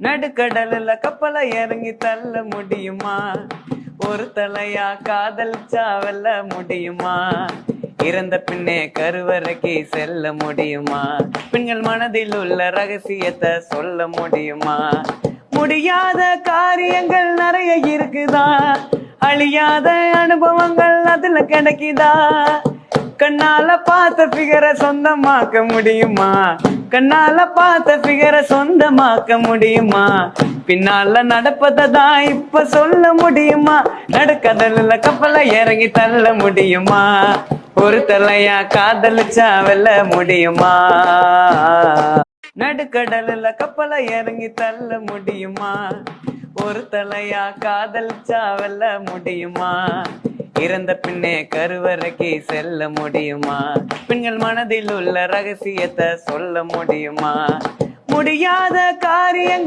நடுக்கடல்ல கப்பலை இறங்கி தள்ள முடியுமா? ஒரு தலையா காதலிச்சா வெல்ல முடியுமா? இறந்த பின்னே கருவறைக்கு செல்ல முடியுமா? பெண்கள் மனதில் உள்ள ரகசியத்தை சொல்ல முடியுமா? முடியாத காரியங்கள் நிறைய இருக்குதா? அழியாத அனுபவங்கள் அதுல கிடைக்குதா? கண்ணால பார்த்த பிகரை சொந்தமாக்க முடியுமா? கண்ணால பார்த்த பிகரை சொந்தமாக்க முடியுமா? பின்னால நடப்பதை தான் இப்ப சொல்ல முடியுமா? நடுக்கடல்ல கப்பலை இறங்கி தள்ள முடியுமா? ஒரு தலையா காதலிச்சா வெல்ல முடியுமா? நடுக்கடல்ல கப்பலை இறங்கி தள்ள முடியுமா? ஒரு தலையா காதலிச்சா வெல்ல முடியுமா? இறந்த பின்னே கருவறைக்கு செல்ல முடியுமா? பெண்கள் மனதில் உள்ள ரகசியத்தை சொல்ல முடியுமா? முடியாத காரியங்கள்